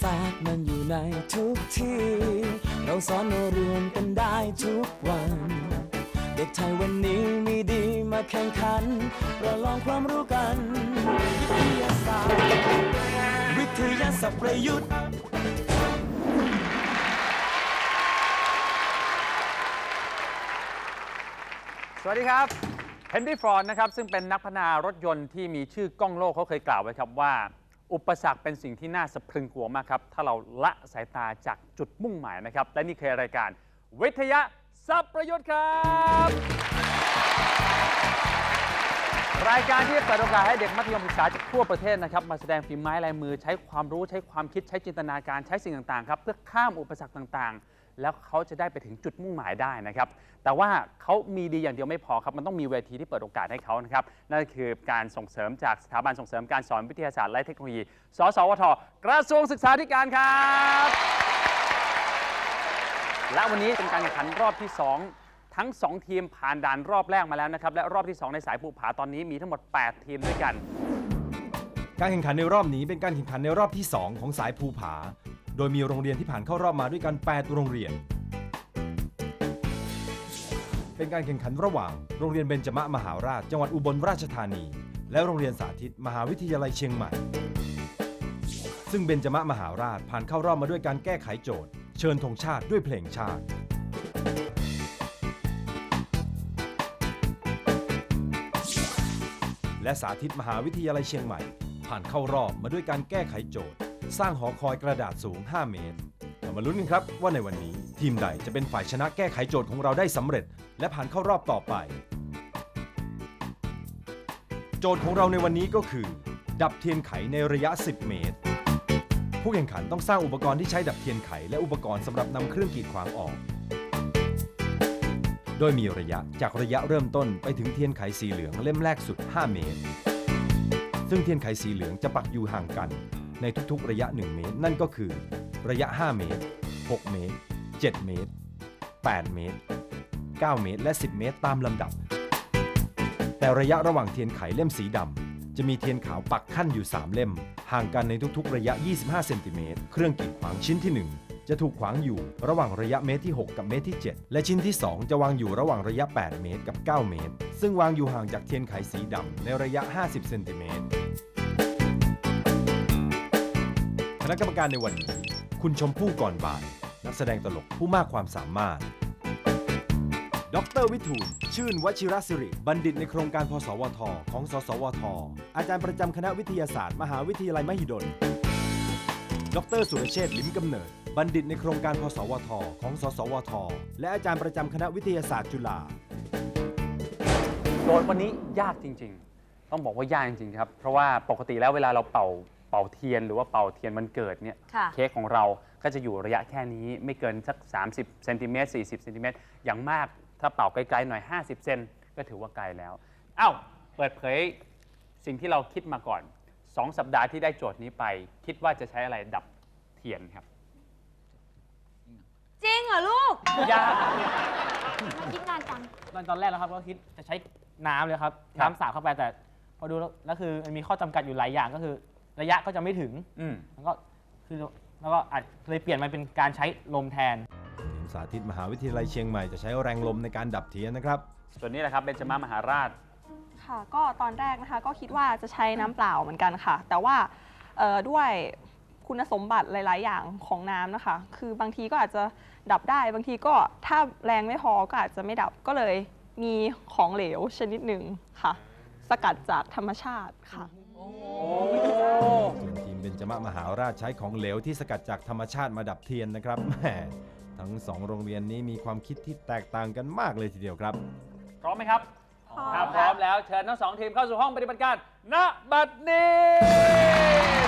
ศาสตร์มันอยู่ในทุกที่ เราสอนเราเรียนกันได้ทุกวัน เด็กไทยวันนี้มีดีมาแข่งขันประลองความรู้กัน วิทยาศาสตร์ วิทยาศาสตร์ประยุทธ์สวัสดีครับเฮนรี่ฟรอนนะครับซึ่งเป็นนักพัฒนารถยนต์ที่มีชื่อกล้องโลกเขาเคยกล่าวไว้ครับว่า อุปสรรคเป็นสิ่งที่น่าสะพรึงกลัวมากครับ ถ้าเราละสายตาจากจุดมุ่งหมายนะครับ และนี่คือรายการ วิทยาสัพประยุทธ์ครับ รายการที่เปิดโอกาสให้เด็กมัธยมศึกษาจากทั่วประเทศนะครับ มาแสดงฝีไม้ลายมือใช้ความรู้ใช้ความคิดใช้จินตนาการใช้สิ่งต่างๆครับเพื่อข้ามอุปสรรคต่างๆ แล้วเขาจะได้ไปถึงจุดมุ่งหมายได้นะครับ แต่ว่าเขามีดีอย่างเดียวไม่พอครับมันต้องมีเวทีที่เปิดโอกาสให้เขานะครับนั่นก็คือการส่งเสริมจากสถาบันส่งเสริมการสอนวิทยาศาสตร์และเทคโนโลยี สสวท กระทรวงศึกษาธิการครับและวันนี้เป็นการแข่งขันรอบที่ 2ทั้ง 2 ทีมผ่านด่านรอบแรกมาแล้วนะครับ และรอบที่ 2 ในสายภูผาตอนนี้มีทั้งหมด 8 ทีมด้วยกัน การแข่งขันในรอบนี้เป็นการแข่งขันในรอบที่ 2 ของสายภูผา โดยมีโรงเรียนที่ผ่านเข้ารอบมาด้วยกัน 8 โรงเรียน เป็นการแข่งขันระหว่าง โรงเรียนเบญจมะมหาราช จังหวัดอุบลราชธานี และโรงเรียนสาธิต มหาวิทยาลัยเชียงใหม่ ซึ่งเบญจมะมหาราชผ่านเข้ารอบมาด้วยการแก้ไขโจทย์ เชิญธงชาติด้วยเพลงชาติและสาธิตมหาวิทยาลัยเชียงใหม่ ผ่านเข้ารอบมาด้วยการแก้ไขโจทย์ สร้างหอคอยกระดาษสูง 5 เมตรเรามาลุ้นกันครับว่าในวันนี้ทีมใดจะเป็นฝ่ายชนะแก้ไขโจทย์ของเราได้สำเร็จ และผ่านเข้ารอบต่อไป โจทย์ของเราในวันนี้ก็คือ ดับเทียนไขในระยะ 10 เมตร ผู้แข่งขันต้องสร้างอุปกรณ์ที่ใช้ดับเทียนไข และอุปกรณ์สำหรับนำเครื่องกีดขวางออก โดยมีระยะจากระยะเริ่มต้นไปถึงเทียนไขสีเหลืองเล่มแรกสุด 5 เมตร ซึ่งเทียนไขสีเหลืองจะปักอยู่ห่างกัน ในทุกๆระยะ 1 เมตร นั่นก็คือระยะ 5 เมตร 6 เมตร 7 เมตร 8 เมตร 9 เมตร และ 10 เมตรตามลำดับ แต่ระยะระหว่างเทียนไขเล่มสีดำจะมีเทียนขาวปักขั้นอยู่ 3 เล่ม ห่างกันในทุกๆ ระยะ 25 เซนติเมตร เครื่องกีดขวางชิ้นที่ 1จะถูกขวางอยู่ระหว่างระยะเมตรที่ 6 กับเมตรที่ 7 และชิ้นที่ 2 จะวางอยู่ระหว่างระยะ 8 เมตรกับ 9 เมตร ซึ่งวางอยู่ห่างจากเทียนไขสีดำในระยะ 50 เซนติเมตร คณะกรรมการในวันนี้ คุณชมพู่ก่อนบ่าย นักแสดงตลกผู้มากความสามารถ ดรวิทูลชื่นวชิรศิริ บัณฑิตในโครงการพสวท ของ สสวท อาจารย์ประจำคณะวิทยาศาสตร์ มหาวิทยาลัยมหิดล ดรสุรเชษฐ์ลิมกำเนิด บัณฑิตในโครงการพสวท ของ สสวท และอาจารย์ประจำคณะวิทยาศาสตร์จุฬา โจทย์วันนี้ยากจริง ๆ ต้องบอกว่ายากจริงๆครับ เพราะว่าปกติแล้วเวลาเราเป่า เป่าเทียนหรือว่าเป่าเทียนวันเกิดเนี่ยค่ะเค้กของเราก็จะอยู่ระยะแค่นี้ไม่เกินสัก 30เซนติเมตร40เซนติเมตรอย่างมากถ้าเป่าไกลๆหน่อย 50 เซนก็ถือว่าไกลแล้วอ้าวเปิดเผยสิ่งที่เราคิดมาก่อน 2 สัปดาห์ที่ได้โจทย์นี้ไป คิดว่าจะใช้อะไรดับเทียนครับ จริงเหรอลูกยากคิดนานจัง ตอนตอนแรกแล้วครับก็คิดจะใช้น้ำเลยครับครับ น้ำสาดเข้าไปแต่พอดูแล้วแล้วคือมันมีข้อจำกัดอยู่หลายอย่างก็คือ ระยะก็จะไม่ถึงอืมแล้วก็คือแล้วก็อาจเลยเปลี่ยนมาเป็นการใช้ลมแทน ทีมสาธิตมหาวิทยาลัยเชียงใหม่จะใช้แรงลมในการดับเทียนนะครับ ส่วนนี้แหละครับเบญจมามหาราช ค่ะ ก็ตอนแรกนะคะก็คิดว่าจะใช้น้ำเปล่าเหมือนกันค่ะ แต่ว่าเอ่อด้วยคุณสมบัติหลาย ๆ อย่างของน้ำนะคะ คือบางทีก็อาจจะดับได้ บางทีก็ถ้าแรงไม่พอก็อาจจะไม่ดับ ก็เลยมีของเหลวชนิดหนึ่งค่ะ สกัดจากธรรมชาติค่ะ ส่วนทีมเบญจมะมหาราชใช้ของเหลวที่สกัดจากธรรมชาติมาดับเทียนนะครับแหมทั้งสองโรงเรียนนี้มีความคิดที่แตกต่างกันมากเลยทีเดียวครับ พร้อมไหมครับพร้อมถ้าพครัร้อบมแล้วเชิญทั้งสองทีมเข้าสู่ห้องปฏิบัติการณบัดนี้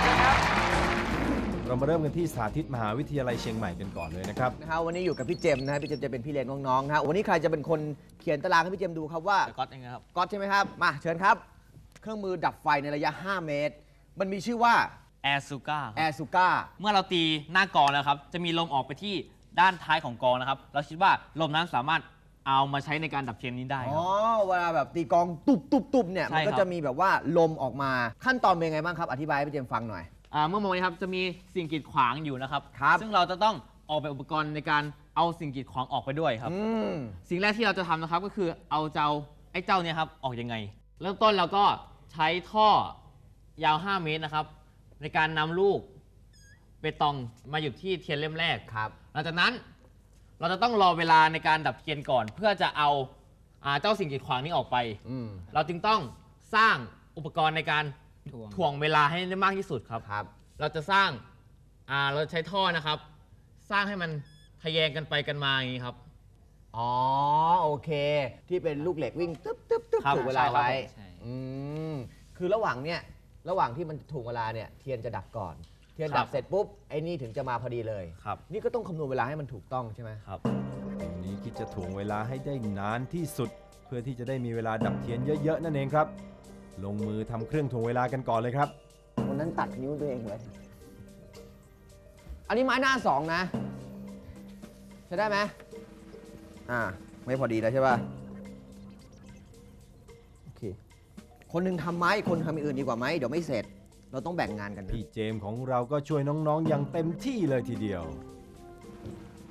นะครับเรามาเริ่มกันที่สาธิตมหาวิทยาลัยเชียงใหม่กันก่อนเลยนะครับนะฮะวันนี้อยู่กับพี่เจมส์นะฮะพี่เจมส์จะเป็นพี่เลี้ยงน้องๆนะฮะวันนี้ใครจะเป็นคนเขียนตารางให้พี่เจมส์ดูครับว่าก๊อตเองครับก๊อตใช่ไหมครับมาเชิญครับ เครื่องมือดับไฟในระยะ 5 เมตร มันมีชื่อว่าแอร์ซูก้าแอร์ซูก้าเมื่อเราตีหน้ากองแล้วครับ จะมีลมออกไปที่ด้านท้ายของกองนะครับ เราคิดว่าลมนั้นสามารถเอามาใช้ในการดับเทียนนี้ได้คอ๋รัอบเวลาแบบตีกลองตุบตุบตุบเนี่ยใช่มันก็ครับ จะมีแบบว่าลมออกมาขั้นตอนเป็นไงบ้างครับ อธิบายให้พี่เจมส์ฟังหน่อย อ่าเมื่อมองนี้ครับจะมีสิ่งกีดขวางอยู่นะครับ ครับ ซึ่งเราจะต้องออกแบบอุปกรณ์ในการเอาสิ่งกีดขวางออกไปด้วยครับ อืมสิ่งแรกที่เราจะทำนะครับก็คือเอาเจ้าไอ้เจ้าเนี่ยครับออกยังไง เริ่มต้นเราก็ใช้ท่อ ยาว 5 เมตรนะครับ ในการนำลูกเปตองมาหยุดที่เทียนเล่มแรกครับ หลังจากนั้นเราจะต้องรอเวลาในการดับเทียนก่อน เพื่อจะเอาอ่าเจ้าสิ่งกีดขวางนี้ออกไป อืมเราจึงต้องสร้างอุปกรณ์ในการถ่วงเวลาให้ได้มากที่สุดครับ ครับ เราจะสร้างอ่าเราใช้ท่อนะครับ สร้างให้มันทะแยงกันไปกันมาอย่างนี้ครับ อ๋อ โอเค ที่เป็นลูกเหล็กวิ่งตึ๊บตึ๊บตึ๊บครับถูกเวลาไว้ใช่ อืมคือระหว่างเนี่ย ระหว่างที่มันถูกเวลาเนี่ยเทียนจะดับก่อน เทียนดับ เสร็จปุ๊บไอ้นี่ถึงจะมาพอดีเลย ครับนี่ก็ต้องคำนวณเวลาให้มันถูกต้องใช่ไหมครับทีมนี้คิดจะถ่วงเวลาให้ได้นานที่สุด เพื่อที่จะได้มีเวลาดับเทียนเยอะๆนั่นเองครับ ลงมือทำเครื่องถ่วงเวลากันก่อนเลยครับ วันนั้นตัดนิ้วตัวเองเลยอันนี้ไม้หน้าสองนะใช้ได้ไหมอ่า ไม่พอดีแล้วใช่ป่ะ คนหนึ่งทำไม้อีกคนทำอย่างอื่นดีกว่าไหมเดี๋ยวไม่เสร็จ เราต้องแบ่งงานกันนะพี่เจมส์ของเราก็ช่วยน้องๆ อย่างเต็มที่เลยทีเดียว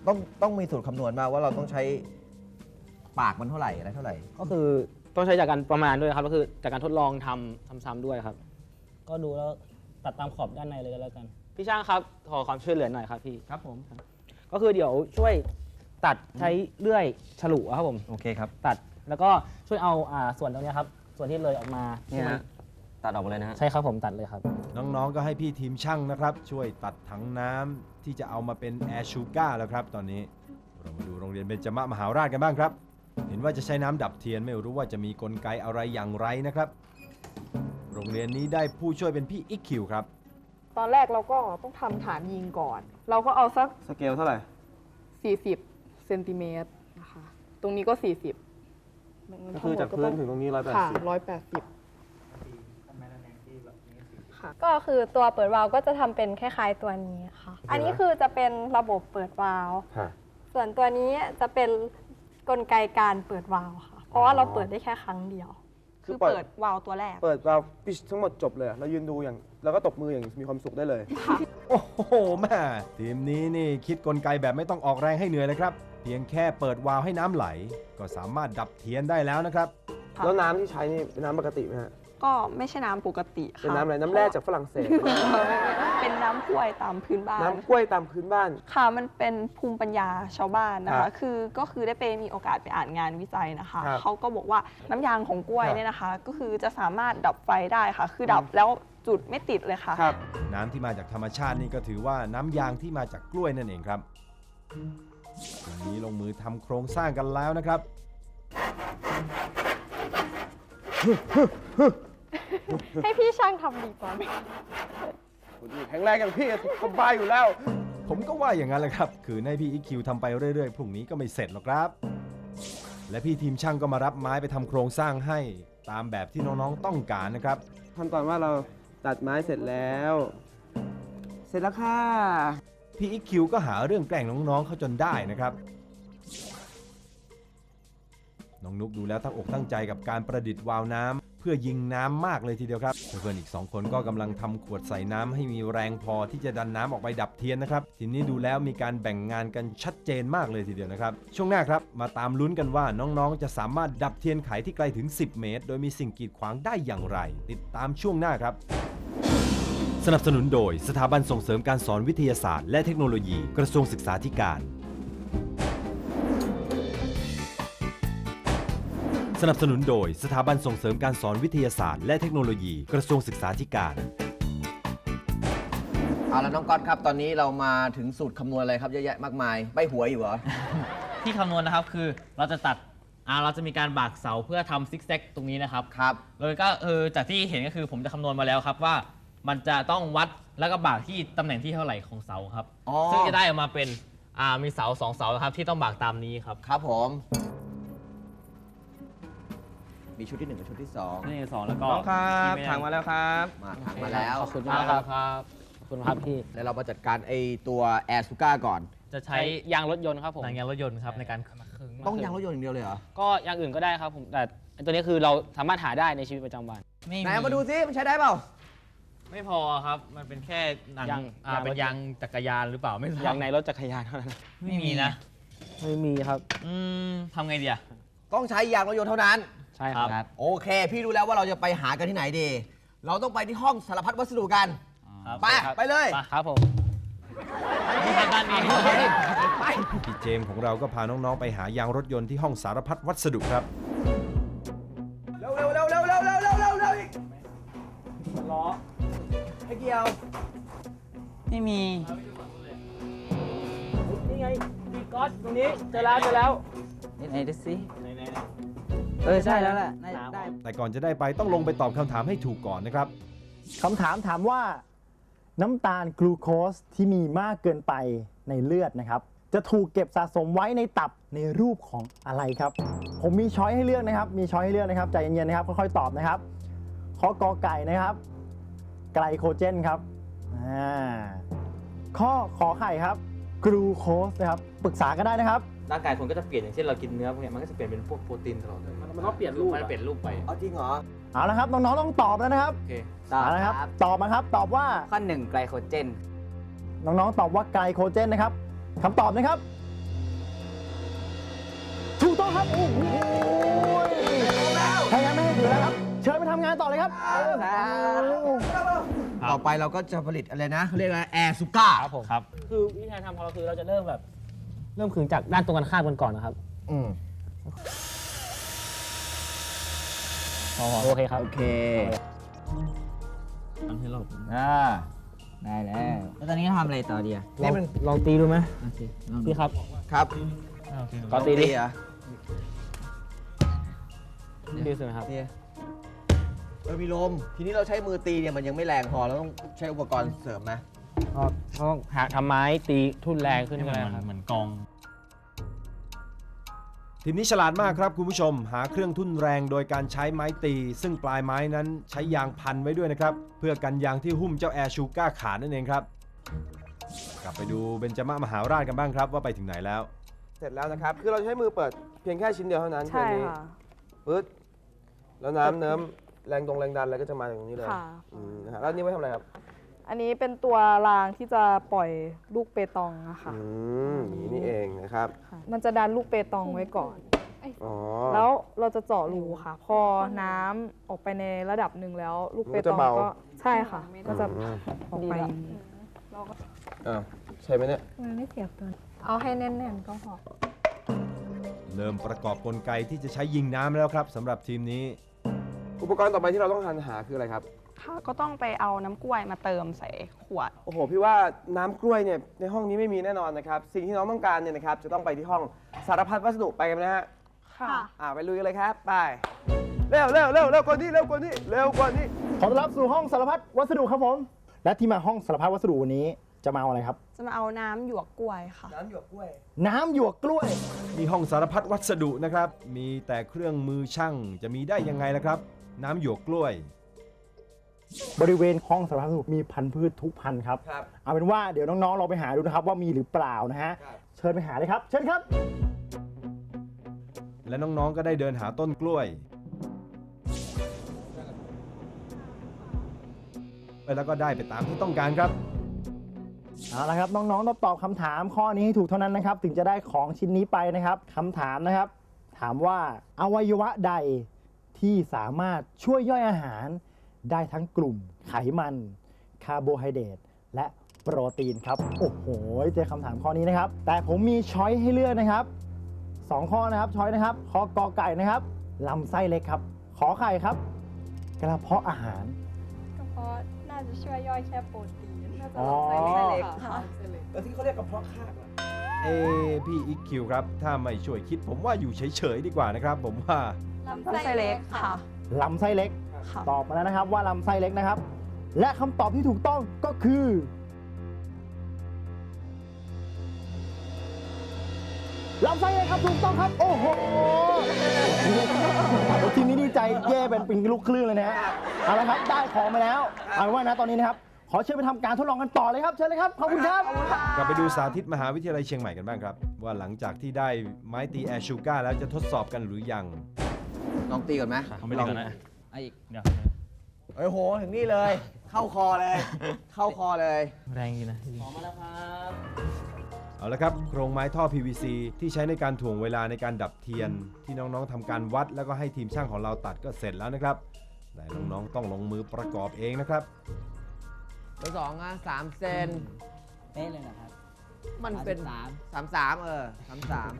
ต้องต้องมีสูตรคำนวณมาว่าเราต้องใช้ปากมันเท่าไหร่อะไรเท่าไหร่ ก็คือต้องใช้จากการประมาณด้วยครับ ก็คือจากการทดลองทำซ้ำๆด้วยครับ ก็ดูแล้วตัดตามขอบด้านในเลยก็แล้วกัน พี่ช่างครับ ขอความช่วยเหลือหน่อยครับพี่ ครับผม ก็คือเดี๋ยวช่วยตัดใช้เลื่อยฉลุอะครับผม โอเคครับ ตัดแล้วก็ช่วยเอาอ่าส่วนตรงเนี้ยครับ ส่วนที่เลยออกมาเนี่ยที่มัฮะตัดออกมาเลยนะฮะ ใช่ครับผมตัดเลยครับ น้องๆ ก็ให้พี่ทีมช่างนะครับ ช่วยตัดถังน้ำที่จะเอามาเป็นแอร์ชูก้าแล้วครับ ตอนนี้เรามาดูโรงเรียนเบญจมะมหาราชกันบ้างครับ เห็นว่าจะใช้น้ำดับเทียนไม่รู้ว่าจะมีกลไกอะไรอย่างไรนะครับ โรงเรียนนี้ได้ผู้ช่วยเป็นพี่อิกคิวครับ ตอนแรกเราก็ต้องทำฐานยิงก่อน เราก็เอาสัก สเกลเท่าไหร่ 40 เซนติเมตรนะคะ ตรงนี้ก็ 40 ก็คือจากพื้นถึงตรงนี้ร้อยแปดค่ะสิบ180ค่ะ ก็คือตัวเปิดวาล์วก็จะทำเป็นคล้ายๆตัวนี้ค่ะ อันนี้คือจะเป็นระบบเปิดวาล์วค่ะ ส่วนตัวนี้จะเป็นกลไกการเปิดวาล์วค่ะ เพราะว่าเราเปิดได้แค่ครั้งเดียว คือเปิดวาล์วตัวแรก เปิดเราปิชทั้งหมดจบเลยอะเรายืนดูอย่างแล้วก็ตบมืออย่างมีความสุขได้เลย โอ้โหแม่ทีมนี้นี่คิดกลไกแบบไม่ต้องออกแรงให้เหนื่อยเลยครับ เพียงแค่เปิดวาล์วให้น้ำไหล ก็สามารถดับเทียนได้แล้วนะครับ ค่ะ แล้วน้ำที่ใช้นี่เป็นน้ำปกติไหมฮะ ก็ไม่ใช่น้ำปกติค่ะเป็นน้ำอะไรน้ำแร่จากฝรั่งเศส เป็นน้ำกล้วยตามพื้นบ้าน น้ำกล้วยตามพื้นบ้าน ค่ะมันเป็นภูมิปัญญาชาวบ้านนะครัคะ บคือก็คือได้ไปมีโอกาสไปอ่านงานวิจัยนะคะ ครับเขาก็บอกว่าน้ำยางของกล้วยครับเนี่ยนะคะ ก็คือจะสามารถดับไฟได้ค่ะ คือดับแล้วจุดไม่ติดเลยค่ะครับน้ำที่มาจากธรรมชาตินี่ก็ถือว่าน้ำยางที่มาจากกล้วยนั่นเองครับ ทีนี้ลงมือทำโครงสร้างกันแล้วนะครับให้พี่ช่างทำดีกว่าไหมแข็งแรงอย่างพี่สบายอยู่แล้ว ผมก็ว่าอย่างนั้นแหละครับ คือให้พี่อีคิวทำไปเรื่อยๆ พรุ่งนี้ก็ไม่เสร็จหรอกครับ และพี่ทีมช่างก็มารับไม้ไปทำโครงสร้างให้ตามแบบที่น้องๆต้องการนะครับ ขั้นตอนว่าเราตัดไม้เสร็จแล้ว เสร็จแล้วค่ะ พี่อีคิวก็หาเรื่องแกล้งน้องๆเขาจนได้นะครับ น้องนุกดูแล้วตั้งอกตั้งใจกับการประดิษฐ์วาวน้ำเพื่อยิงน้ำมากเลยทีเดียวครับเพื่อนๆอีกสองคนก็กำลังทำขวดใส่น้ำให้มีแรงพอที่จะดันน้ำออกไปดับเทียนนะครับ ทีนี้ดูแล้วมีการแบ่งงานกันชัดเจนมากเลยทีเดียวนะครับ ช่วงหน้าครับมาตามลุ้นกันว่าน้องๆ จะสามารถดับเทียนไขที่ไกลถึง 10 เมตร โดยมีสิ่งกีดขวางได้อย่างไร ติดตามช่วงหน้าครับ สนับสนุนโดยสถาบันส่งเสริมการสอนวิทยาศาสตร์และเทคโนโลยีกระทรวงศึกษาธิการ สนับสนุนโดยสถาบันส่งเสริมการสอนวิทยาศาสตร์และเทคโนโลยีกระทรวงศึกษาธิการ เอาละน้องก๊อตครับ ตอนนี้เรามาถึงสูตรคำนวณอะไรครับเยอะแยะมากมายใบหัวยอยู่เหรอ ที่คำนวณนะครับคือเราจะตัดอ่าเราจะมีการบากเสาเพื่อทำซิกแซกตรงนี้นะครับ ครับ เลยก็เออจากที่เห็นก็คือผมจะคำนวณมาแล้วครับว่า มันจะต้องวัดแล้วก็บากที่ตำแหน่งที่เท่าไหร่ของเสาครับ อ๋อ ซึ่งจะได้ออกมาเป็นอ่ามีเสาสองเสาครับที่ต้องบากตามนี้ครับครับผม มีชุดที่หนึ่งกับชุดที่สองนี่สองแล้วก็น้องครับที่ถังมาแล้วครับ มาถังมาแล้ว ขอบคุณมามากคครัรับบครับขอบคุณครับพี่แล้วเรามาจัดการไอตัวแอร์ซูก้าก่อน จะใช้ใช้ยางรถยนต์ครับผมหนังยางรถยนต์ครับในการต้องยางรถยนต์อย่างเดียวเลยเหรอ ก็อย่างอื่นก็ได้ครับผมแต่ไอ้ตัวนี้คือเราสามารถหาได้ในชีวิตประจำวัน ไม่ไหนเอามาดูซิมันใช้ได้เปล่า ไม่พอครับ มันเป็นแค่หนังยางอ่ายาง เป็นรถยางจักรยานหรือเปล่าไม่ทราบอย่างในรถจักรยานเท่านั้น ไม่มีนะ ไม่มีครับ อืมทำไงดีอะ ต้องใช้ยางรถยนต์เท่านั้น ใช่ครับ โอเค พี่รู้แล้วว่าเราจะไปหากันที่ไหนดี เราต้องไปที่ห้องสารพัดวัสดุกันครับไปไปเลย ครับผมนี่ครับด้านนี้พี่เจมส์ของเราก็พาน้อง ๆ ไปหายางรถยนต์ที่ห้องสารพัดวัสดุครับ ให้เกี่ยวไม่มี นี่ไงมีก๊อตตรงนี้เจอแล้วเจอแล้วไหนดูสิไหนเออใช่แล้วแหละน่าจะได้แต่ก่อนจะได้ไปต้องลงไปตอบคำถามให้ถูกก่อนนะครับ คำถามถามว่า น้ำตาลกลูโคสที่มีมากเกินไปในเลือดนะครับ จะถูกเก็บสะสมไว้ในตับในรูปของอะไรครับ ผมมีช้อยให้เลือกนะครับ มีช้อยให้เลือกนะครับใจเย็นๆนะครับค่อยๆตอบนะครับข้อกอไก่นะครับ ไกลโคเจนครับอ่าข้อขอไข่ครับกลูโคสนะครับปรึกษาก็ได้นะครับ ร่างกายคนก็จะเปลี่ยนอย่างเช่นเรากินเนื้อพวกเนี้ยมันก็จะเปลี่ยนเป็นพวกโปรตีนตลอดเลยมันต้องเปลี่ยนรูปมันเปลี่ยนรูปไปเอาจริงเหรอเอาละครับน้องๆต้องตอบแล้วนะครับโอเคตอบเอาละครับครับ ตอบมาครับตอบว่าข้อหนึ่งไกลโคเจน น้องๆตอบว่าไกลโคเจนนะครับคำตอบนะครับถูกต้องครับโอ้โห ทำงานต่อเลยครับต่อไปเราก็จะผลิตอะไรนะเขาเรียกอะไรแอร์ซูก้าครับผมครับ คือวิธีการทำของเราคือเราจะเริ่มแบบ เริ่มขึงจากด้านตรงกันข้ามกันก่อนนะครับอืมโอเคครับ โอเคทำให้เราอ่าได้แล้ว แล้วตอนนี้ทำอะไรต่อดีอะลองลองตีดูไหมโอเคลองดูพี่ครับ ครับก็ตีดิเหรอดีสุดไหมครับ เออมีลม ทีนี้เราใช้มือตีเนี่ยมันยังไม่แรงพอเราต้องใช้อุปกรณ์เสริมไหมก็ต้องหาทำไม้ตีทุ่นแรงขึ้นให้ก็มันได้เหมือนครับเหมือนกองทีมนี้ฉลาดมากครับคุณผู้ชม หาเครื่องทุ่นแรงโดยการใช้ไม้ตี ซึ่งปลายไม้นั้นใช้ยางพันไว้ด้วยนะครับ เพื่อกันยางที่หุ้มเจ้าแอร์ชูก้าขาดนั่นเองครับ กลับไปดูเบนจามะมหาราชกันบ้างครับว่าไปถึงไหนแล้ว เสร็จแล้วนะครับ คือเราใช้มือเปิดเพียงแค่ชิ้นเดียวเท่านั้นใช่เพียงนี้ค่ะ ปึ๊ดแล้วน้ำเนิ้ม แรงตรงแรงดันอะไรก็จะมาจากตรงนี้เลยค่ะ อืมนะฮะแล้วอันนี่ไว้ทำอะไรครับอันนี้เป็นตัวรางที่จะปล่อยลูกเปตองอะค่ะอืมอย่างนี้นี่เองนะครับค่ะ มันจะดันลูกเปตองไว้ก่อน อ๋อแล้วเราจะเจาะรูค่ะ พอน้ำออกไปในระดับหนึ่งแล้ว ลูกเปตองก็ใช่ค่ะ ก็จะอืมออกไปอ้าวใช่ไหมเนี่ย มันไม่เสียบตัว เอาให้แน่นๆก็พอ เริ่มประกอบกลไกที่จะใช้ยิงน้ำแล้วครับสำหรับทีมนี้ อุปกรณ์ต่อไปที่เราต้องหันหาคืออะไรครับ ค่ะก็ต้องไปเอาน้ำกล้วยมาเติมใส่ขวด โอ้โห พี่ว่าน้ำกล้วยเนี่ยในห้องนี้ไม่มีแน่นอนนะครับ สิ่งที่น้องต้องการเนี่ยนะครับจะต้องไปที่ห้องสารพัดวัสดุไปกันนะฮะ ค่ะ อ่าไปลุยกันเลยครับ ไป เร็วเร็วเร็วเร็วกว่านี้เร็วกว่านี้เร็วกว่านี้ ขอต้อนรับสู่ห้องสารพัดวัสดุครับผม และที่มาห้องสารพัดวัสดุวันนี้จะมาเอาอะไรครับ จะมาเอาน้ำหยวกกล้วยค่ะ น้ำหยวกกล้วย น้ำหยวกกล้วย มีห้องสารพัดวัสดุนะครับ มีแต่เครื่องมือช่างจะมีได้ยังไงล่ะครับ น้ำหยวกกล้วย บริเวณห้องสารพัดวัสดุมีพันธุ์พืชทุกพันธุ์ครับ ครับ เอาเป็นว่าเดี๋ยวน้องๆเราไปหาดูนะครับว่ามีหรือเปล่านะฮะ ครับ เชิญไปหาเลยครับ เชิญครับ และน้องๆก็ได้เดินหาต้นกล้วยแล้วก็ได้ไปตามที่ต้องการครับ เอาละครับ น้องๆต้องตอบคำถามข้อนี้ให้ถูกเท่านั้นนะครับ ถึงจะได้ของชิ้นนี้ไปนะครับคำถามนะครับ ถามว่าอวัยวะใด ที่สามารถช่วยย่อยอาหารได้ทั้งกลุ่มไขมันคาร์โบไฮเดรตและโปรตีนครับ โอ้โห เจอคำถามข้อนี้นะครับ แต่ผมมีช้อยให้เลือกนะครับสองข้อนะครับช้อยนะครับข้อกอไก่นะครับลำไส้เล็กครับ ขอไข่ครับ กระเพาะอาหาร ก็เพราะน่าจะช่วยย่อยแค่โปรตีนน่าจะอ๋อลำไส้เล็กค่ะแล้วที่เขาเรียกกระเพาะคาดอะเอพี่อีคิวครับ ถ้าไม่ช่วยคิดผมว่าอยู่เฉยๆดีกว่านะครับ ผมว่า ลำลำไส้เล็กค่ะ ลำไส้เล็ก ค่ะ ตอบมาแล้วนะครับว่าลำไส้เล็กนะครับ และคำตอบที่ถูกต้องก็คือ ลำไส้เล็กครับถูกต้องครับ โอ้โหทีมนี้ดีใจแย่เป็นปิงลูกคลื่นเลยนะฮะเอาละครับได้ของมาแล้วเอาเป็นว่านะตอนนี้นะครับ ขอเชิญไปทำการทดลองกันต่อเลยครับเชิญเลยครับขอบคุณครับ กลับไปดูสาธิตมหาวิทยาลัยเชียงใหม่กันบ้างครับ ว่าหลังจากที่ได้ไม้ตีแอร์ชูก้าแล้วจะทดสอบกันหรือยัง ลองตีก่อนไหมเอาไม่ได้ก่อนนะเอาอีกเดี๋ยวเอ้ยโหถึงนี่เลย เข้าคอเลย เข้าคอเลย แรงจริงนะออกมาแล้วครับเอาละครับโครงไม้ท่อ PVC ที่ใช้ในการถ่วงเวลาในการดับเทียน ที่น้องๆทำการวัดแล้วก็ให้ทีมช่างของเราตัดก็เสร็จแล้วนะครับแต่น้องๆต้องลงมือประกอบเองนะครับ ตัวสองอะสามเซน เป๊ะเลยนะครับมันเป็น สามสามสามเออสามสาม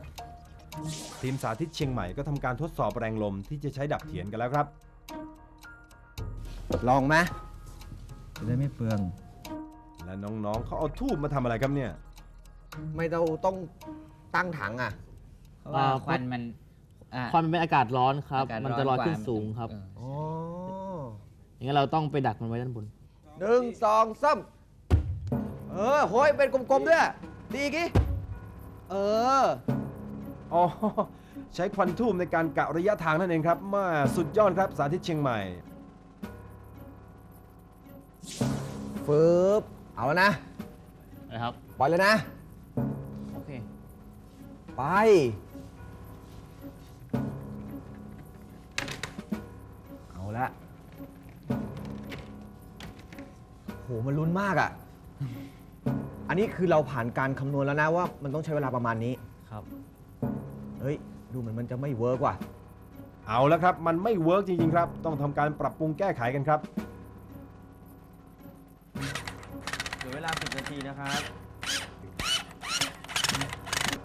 ทีมสาธิตเชียงใหม่ก็ทำการทดสอบแรงลมที่จะใช้ดับเทียนกันแล้วครับ ลองไหมจะได้ไม่เปลือง และน้องๆเขาเอาทูบมาทำอะไรครับเนี่ย ไม่ต้องต้องตั้งถังอะเพราะว่าอ่า ควันมันอ่าความมันเป็นอากาศร้อนครับอากาศมันจะลอยขึ้นกว่าสูงครับ เอออ๋ออย่างนั้นเราต้องไปดักมันไว้ด้านบน หนึ่งสองสามเออโหยเป็นกลมๆด้วย ดีอีกี้เออ อ๋อ ใช้ควันทูบในการกะระยะทางนั่นเองครับมาสุดยอดครับสาธิตเชียงใหม่ ฟืบเอาแล้วนะ นะครับ ปล่อยเลยนะ โอเค ไป เอาละโห มันลุ้นมากอะ่ะ อันนี้คือเราผ่านการคำนวณแล้วนะว่ามันต้องใช้เวลาประมาณนี้ ครับ เฮ้ย ดูเหมือนมันจะไม่เวิร์กว่ะ เอาแล้วครับ มันไม่เวิร์กจริงๆครับ ต้องทำการปรับปรุงแก้ไขกันครับ เหลือเวลา 10 นาทีนะครับ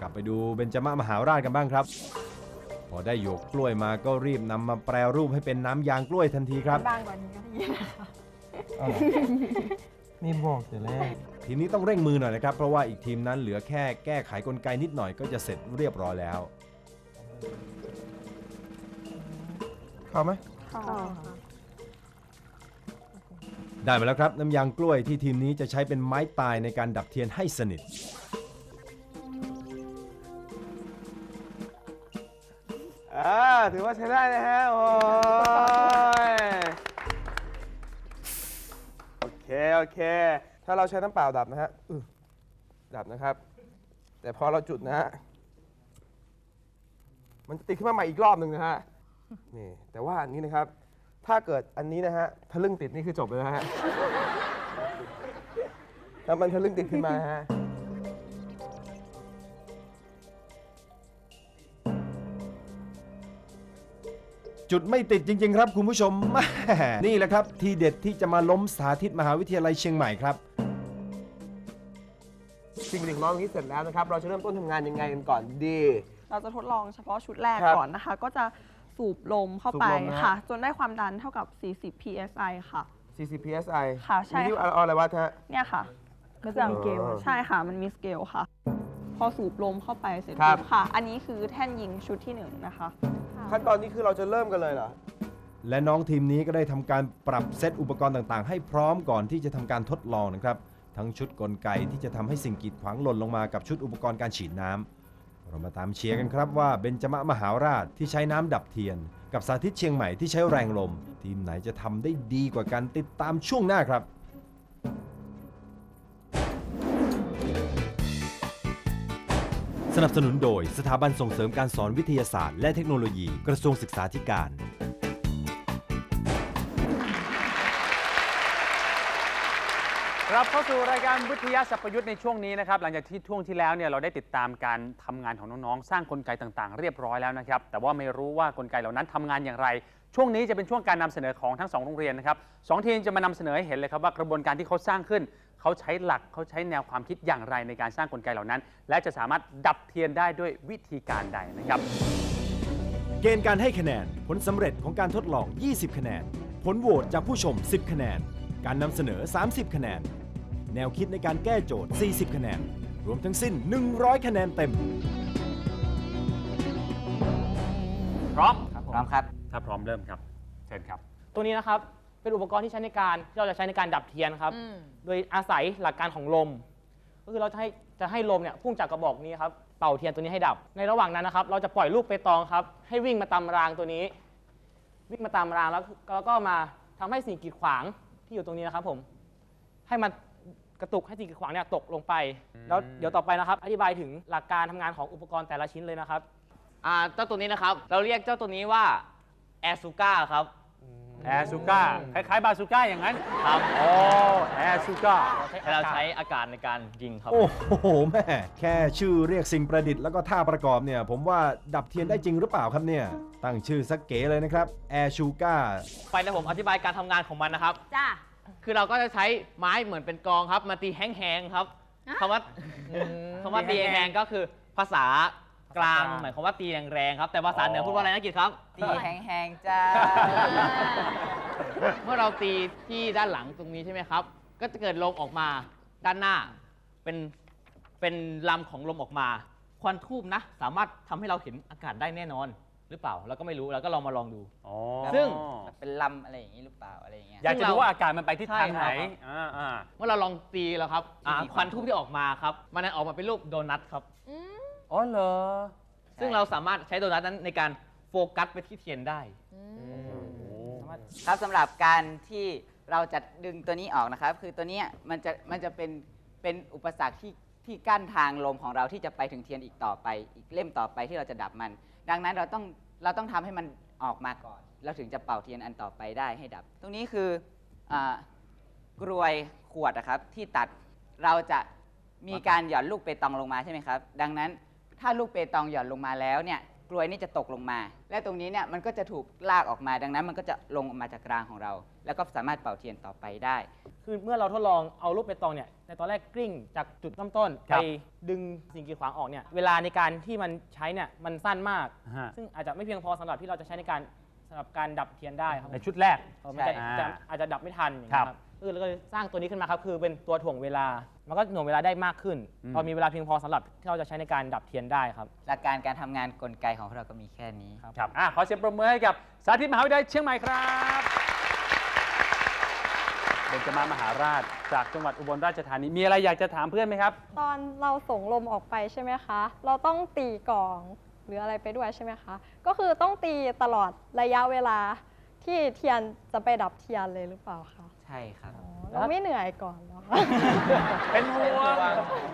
กลับไปดูเบญจมะมหาราชกันบ้างครับ พอได้หยวกกล้วยมาก็รีบนำมาแปรรูปให้เป็นน้ำยางกล้วยทันทีครับ บางกว่านี้ก็ได้ยินนะคะนี่บอกแต่แรกทีมนี้ต้องเร่งมือหน่อยนะครับ เพราะว่าอีกทีมนั้นเหลือแค่แก้ไขกลไกนิดหน่อยก็จะเสร็จเรียบร้อยแล้ว เข้าไหมค่ะได้มาแล้วครับ น้ำยางกล้วยที่ทีมนี้จะใช้เป็นไม้ตายในการดับเทียนให้สนิท อ่าถือว่าใช้ได้นะฮะ โอ้ย โอเค โอเค ถ้าเราใช้น้ำเปล่าดับนะฮะอื้อดับนะครับ แต่พอเราจุดนะฮะ มันจะติดขึ้นมาใหม่อีกรอบหนึ่งนะฮะ นี่แต่ว่าอันนี้นะครับ ถ้าเกิดอันนี้นะฮะทะลึ่งติดนี่คือจบเลยนะฮะ ถ้ามันทะลึ่งติดขึ้นมาฮะ จุดไม่ติดจริง ๆ ครับคุณผู้ชมแม่นี่แหละครับ ทีเด็ดที่จะมาล้มสาธิตมหาวิทยาลัยเชียงใหม่ครับ สิ่งหนึ่งน้องนี้เสร็จแล้วนะครับ เราจะเริ่มต้นทำงานยังไงกันก่อนดี เราจะทดลองเฉพาะชุดแรกครับก่อนนะคะ ก็จะสูบลมเข้าไปสูบลมนะฮะ ค่ะ จนได้ความดันเท่ากับ 40 psi ค่ะ 40 psi ค่ะใช่ นี่ค่ะเอาเอาอะไรวัดฮะ เนี่ยค่ะก็จะมีเกลออใช่ค่ะ มันมีสเกลค่ะ พอสูบลมเข้าไปเสร็จครับ ปุ๊บค่ะ อันนี้คือแท่นยิงชุดที่หนึ่งนะคะ ขั้นตอนนี้คือเราจะเริ่มกันเลยเหรอ และน้องทีมนี้ก็ได้ทำการปรับเซตอุปกรณ์ต่างๆ ให้พร้อมก่อนที่จะทำการทดลองนะครับ ทั้งชุดกลไกที่จะทำให้สิ่งกีดขวางหล่นลงมากับชุดอุปกรณ์การฉีดน้ำ เรามาตามเชียร์กันครับว่าเบญจมะมหาราชที่ใช้น้ำดับเทียน กับสาธิตเชียงใหม่ที่ใช้แรงลม ทีมไหนจะทำได้ดีกว่ากันติดตามช่วงหน้าครับสนับสนุนโดยสถาบันส่งเสริมการสอนวิทยาศาสตร์และเทคโนโลยีกระทรวงศึกษาธิการ ลับเข้าสู่รายการวิทยาสัพยุทธ์ในช่วงนี้นะครับหลังจากที่ช่วงที่แล้วเนี่ยเราได้ติดตามการทำงานของน้องๆ สร้างกลไกต่างๆ เรียบร้อยแล้วนะครับแต่ว่าไม่รู้ว่ากลไกเหล่านั้นทำงานอย่างไร ช่วงนี้จะเป็นช่วงการนำเสนอของทั้งสองโรงเรียนนะครับสองทีมจะมานำเสนอให้เห็นเลยครับว่ากระบวนการที่เขาสร้างขึ้น เขาใช้หลักเขาใช้แนวความคิดอย่างไรในการสร้างกลไกเหล่านั้น และจะสามารถดับเทียนได้ด้วยวิธีการใดนะครับ เกณฑ์การให้คะแนน ผลสำเร็จของการทดลอง 20 คะแนน ผลโหวตจากผู้ชม 10 คะแนน การนำเสนอ 30 คะแนน แนวคิดในการแก้โจทย์ 40 คะแนน รวมทั้งสิ้น 100 คะแนนเต็ม พร้อมพร้อมครับ ถ้าพร้อมเริ่มครับเชิญครับตัวนี้นะครับเป็นอุปกรณ์ที่ใช้ในการที่เราจะใช้ในการดับเทียนครับโดยอาศัยหลักการของลม ก็คือเราจะให้จะให้ลมเนี่ยพุ่งจากกระบอกนี้ครับเป่าเทียนตัวนี้ให้ดับ ในระหว่างนั้นนะครับ เราจะปล่อยลูกเปตองครับ ให้วิ่งมาตามรางตัวนี้ วิ่งมาตามรางแล้วแล้วก็มาทำให้สิ่งกีดขวางที่อยู่ตรงนี้นะครับผม ให้มัน กระตุกให้สิ่งกีดขวางเนี่ยตกลงไป แล้วเดี๋ยวต่อไปนะครับ อธิบายถึงหลักการทำงานของอุปกรณ์แต่ละชิ้นเลยนะครับ อ่าเจ้าตัวนี้นะครับ เราเรียกเจ้าตัวนี้ว่าแอซูก้าครับอแอร์ซูก้าคล้ายๆบาซูก้าอย่างนั้นครับอ๋อแอร์ซูก้าเราใช้อากาศในการยิงครับ โอ้โหแม่แค่ชื่อเรียกสิ่งประดิษฐ์แล้วก็ท่าประกอบเนี่ย ผมว่าดับเทียนได้จริงหรือเปล่าครับเนี่ย ตั้งชื่อสักเก๋เลยนะครับ Air s u g a ไปนะผมอธิบายการทำงานของมันนะครับ จ้า คือเราก็จะใช้ไม้เหมือนเป็นกลองครับ มาตีแห้งๆครับคำว่าคำว่าตีแห้งๆก็คือภาษากลางหมายความว่าตีแรงๆครับ แต่ภาษาเหนือพูดว่าอะไรนะกิจครับ ตีแห้งๆจ้าเมื่อเราตีที่ด้านหลังตรงนี้ใช่ไหมครับ ก็จะเกิดลมออกมาด้านหน้า เป็นเป็นลำของลมออกมา ควันทูบนะ สามารถทำให้เราเห็นอากาศได้แน่นอน หรือเปล่าเราก็ไม่รู้เราก็ลองมาลองดู อ๋อซึ่งเป็นลำอะไรอย่างนี้หรือเปล่าอะไรอย่างเงี้ย อยากจะรู้ว่าอากาศมันไปทิศทางไหนใช่ครับ อ่าอ่าเมื่อเราลองตีแล้วครับอ่าที่มีควันทูบที่ออกมาครับมันออกมาเป็นรูปโดนัทครับอ๋อเหรอ ซึ่งเราสามารถใช้โดนัทนั้นในการโฟกัสไปที่เทียนได้ครับสำหรับการที่เราจะดึงตัวนี้ออกนะครับ คือตัวเนี้ยมันจะมันจะเป็นเป็นอุปสรรคที่ที่กั้นทางลมของเราที่จะไปถึงเทียนอีกต่อไป อีกเล่มต่อไปที่เราจะดับมัน ดังนั้นเราต้องเราต้องทำให้มันออกมาก่อนเราถึงจะเป่าเทียนอันต่อไปได้ให้ดับ ตรงนี้คืออากรวยขวดนะครับที่ตัดเราจะมีการหย่อนลูกเปตองลงมาใช่ไหมครับ ดังนั้นถ้าลูกเปตองหย่อนลงมาแล้วเนี่ย กลวยนี่จะตกลงมา และตรงนี้เนี่ยมันก็จะถูกลากออกมาดังนั้น มันก็จะลงออกมาจากกลางของเรา แล้วก็สามารถเป่าเทียนต่อไปได้ คือเมื่อเราทดลองเอาลูกเปตองเนี่ยในตอนแรกกลิ้งจากจุดเริ่มต้นครัไปบดึงสิ่งกีดขวางออกเนี่ยเวลาในการที่มันใช้เนี่ยมันสั้นมาก ฮะ ซึ่งอาจจะไม่เพียงพอสำหรับที่เราจะใช้ในการ สำหรับการดับเทียนได้ครับในชุดแรก เออมันจะใช่ จะอ่าอาจจะดับไม่ทันอย่างครัเงี้บยครับเออแล้วก็เลยสร้างตัวนี้ขึ้นมาครับคือเป็นตัวถ่วงเวลา มันก็หน่วงเวลาได้มากขึ้นอืม เรามีเวลาเพียงพอสำหรับที่เราจะใช้ในการดับเทียนได้ครับ หลักการการทำงานกลไกของเราก็มีแค่นี้ครับอะขอเสียงปรบมือให้กับสาธิตมหาวิทยาลัยเชียงใหม่ครับเบญจมามหาราชจากจังหวัดอุบลราชธานี มีอะไรอยากจะถามเพื่อนไหมครับ ตอนเราส่งลมออกไปใช่ไหมคะ เราต้องตีกลอง หรืออะไรไปด้วยใช่ไหมคะ ก็คือต้องตีตลอดระยะเวลาที่เทียนจะไปดับเทียนเลยหรือเปล่าคะใช่ครับ เราไม่เหนื่อยก่อนเหรอคะเป็นห่วง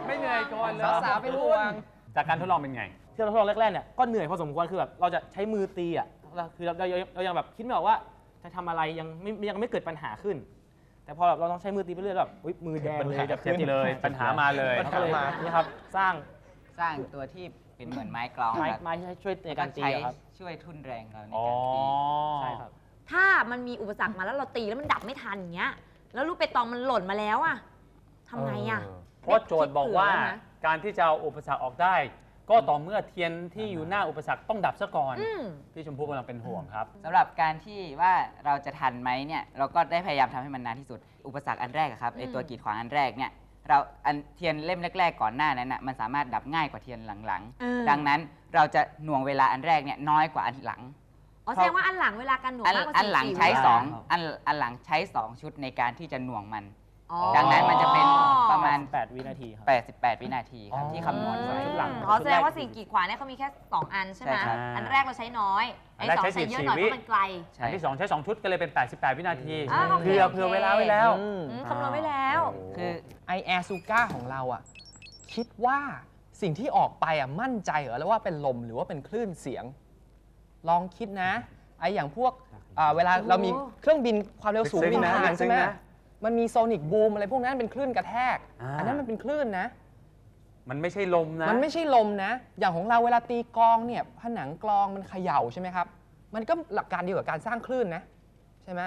ไม่เหนื่อยก่อนเลยสาวๆเป็นห่วงจากการทดลองเป็นไง ที่เราทดลองแรกๆเนี่ยก็เหนื่อยพอสมควรคือแบบเราจะใช้มือตีอะเราคือเราเราเราเรายังแบบคิดไม่ออกว่าจะทำอะไรยังไม่ยังไม่เกิดปัญหาขึ้น แต่พอแบบเราต้องใช้มือตีไปเรื่อยๆแบบอุ๊ยมือแดงเลยเจ็บเลยปัญหามาเลยปัญหามานี่ครับสร้างสร้างตัวที่ เป็นเหมือนไม้กลองไม้ครับไม้ที่ช่วยในการตีใช้อะครับ ช่วยทุ่นแรงเราในอ๋อการตีใช่ครับ ถ้ามันมีอุปสรรคมาแล้วเราตีแล้วมันดับไม่ทันอย่างเงี้ย แล้วลูกเปตองมันหล่นมาแล้วอะทำไงอะเพราะโจทย์บอกว่าได้คิดเผื่อไว้ไหมการที่จะเอาอุปสรรคออกได้ ก็ต่อเมื่อเทียนที่อยู่หน้าอุปสรรคต้องดับซะก่อน อืม พี่ชมพู่กำลังเป็นห่วงครับ สำหรับการที่ว่าเราจะทันไหมเนี่ยเราก็ได้พยายามทำให้มันนานที่สุด อุปสรรคอันแรกอะครับไอตัวกีดขวางอันแรกเนี่ย เราอันเทียนเล่มแรกๆก่อนหน้านั้นนะมันสามารถดับง่ายกว่าเทียนหลังเออ ๆ ดังนั้นเราจะหน่วงเวลาอันแรกเนี่ยน้อยกว่าอันหลัง อ๋อแสดงว่าอันหลังเวลาการหน่วงอันมากกว่าอันหลังสี่ใช้วิสองครับอันอันหลังใช้สองชุดในการที่จะหน่วงมัน อ๋อ ดังนั้นมันจะเป็นประมาณ 8 วินาทีครับ 88 วินาทีครับ ที่คำนวณไว้ ชุดหลัง อ๋อแสดงว่าสิ่งกีดขวางเนี่ยเขามีแค่ 2 อันใช่ไหมใช่ครับ อันแรกเราใช้น้อยอัไอ้นแรกสองใช้ใช้เยอะหน่อยสี่เพวิราะมันไกล ใช่อันที่2ใช้2ชุดก็เลยเป็น 88 วินาทีอ่าโอเค เผื่อโอเคเผื่อเวลาไว้แล้วอืมคำนวณไว้แล้ว คือไอแอร์ซูก้าของเราอะคิดว่าสิ่งที่ออกไปอะมั่นใจเหรอแล้วว่าเป็นลมหรือว่าเป็นคลื่นเสียง ลองคิดนะไออย่างพวกอ่าเวลาเรามีเครื่องบินความเร็วสูงซึ้งบินนะผ่านซึ้ใช่งไหมนะ มันมีโซนิกบูมอะไรพวกนั้นเป็นคลื่นกระแทก อ่า อันนั้นมันเป็นคลื่นนะ มันไม่ใช่ลมนะมันไม่ใช่ลมนะ อย่างของเราเวลาตีกลองเนี่ยผนังกลองมันเขย่าใช่ไหมครับ มันก็หลักการเดียวกับการสร้างคลื่นนะ ใช่ไหม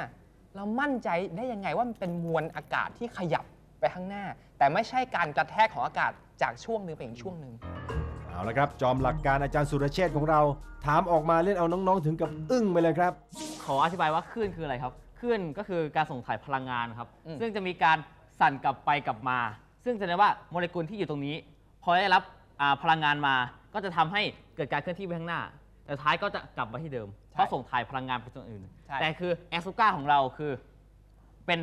เรามั่นใจได้ยังไงว่ามันเป็นมวลอากาศที่ขยับไปข้างหน้า แต่ไม่ใช่การกระแทกของอากาศจากช่วงหนึ่งไปอีกช่วงหนึ่ง เอาละครับ จอมหลักการอาจารย์สุรเชษฐ์ของเรา ถามออกมาเล่นเอาน้องๆถึงกับอึ้งไปเลยครับ ขออธิบายว่าคลื่นคืออะไรครับ คลื่นก็คือการส่งถ่ายพลังงานครับ อืม ซึ่งจะมีการสั่นกลับไปกลับมา ซึ่งแสดงว่าโมเลกุลที่อยู่ตรงนี้ พอได้รับอ่าพลังงานมา ก็จะทำให้เกิดการเคลื่อนที่ไปข้างหน้า แต่ท้ายก็จะกลับมาที่เดิมเพราะส่งถ่ายพลังงานไปส่วนอื่น ใช่ แต่คือแอสซูก้าของเราคือ เป็น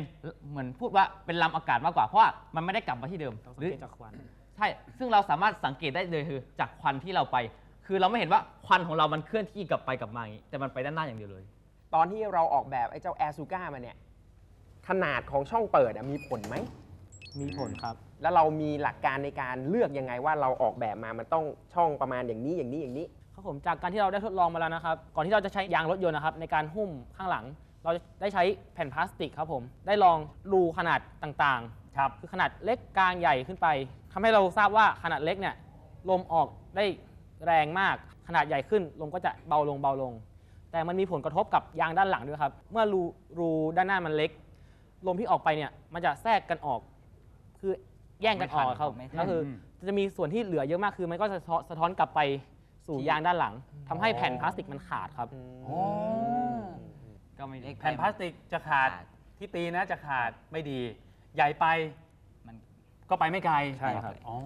เหมือนพูดว่าเป็นลำอากาศมากกว่า เพราะว่ามันไม่ได้กลับมาที่เดิมต้องหสังรือเกตจากควัน ใช่ ซึ่งเราสามารถสังเกตได้เลยคือจากควันที่เราไป คือเราไม่เห็นว่าควันของเรามันเคลื่อนที่กลับไปกลับมาอย่างนี้ แต่มันไปด้านหน้าอย่างเดียวเลย ตอนที่เราออกแบบไอ้เจ้าแอร์ซูก้ามาเนี่ย ขนาดของช่องเปิดอะมีผลไหม มีผลครับ แล้วเรามีหลักการในการเลือกยังไงว่าเราออกแบบมามันต้องช่องประมาณอย่างนี้อย่างนี้อย่างนี้ ครับผมจากการที่เราได้ทดลองมาแล้วนะครับ ก่อนที่เราจะใช้ยางรถยนต์นะครับในการหุ้มข้างหลัง เราได้ใช้แผ่นพลาสติกครับผม ได้ลองรูขนาดต่างๆ ครับ คือขนาดเล็กกลางใหญ่ขึ้นไปทำให้เราทราบว่าขนาดเล็กเนี่ยลมออกได้แรงมาก ขนาดใหญ่ขึ้นลมก็จะเบาลงเบาลง แต่มันมีผลกระทบกับยางด้านหลังด้วยครับ เมื่อรูรูด้านหน้ามันเล็ก ลมที่ออกไปเนี่ยมันจะแทรกกันออก คือแย่งกันออกครับไม่ทัน ก็คือจะมีส่วนที่เหลือเยอะมากคือมันก็จะสะท้อนสะท้อนกลับไปสู่ยางด้านหลังทำให้แผ่นพลาสติกมันขาดครับก็ไม่แผ่นพลาสติกจะขาดที่ตีนะจะขาดไม่ดี ใหญ่ไปมันก็ไปไม่ไกลใช่ครับ อ๋อ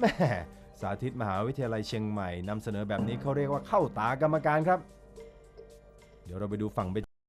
แม่ สาธิตมหาวิทยาลัยเชียงใหม่นำเสนอแบบนี้เขาเรียกว่าเข้าตากรรมการครับ เดี๋ยวเราไปดูฝั่งเบ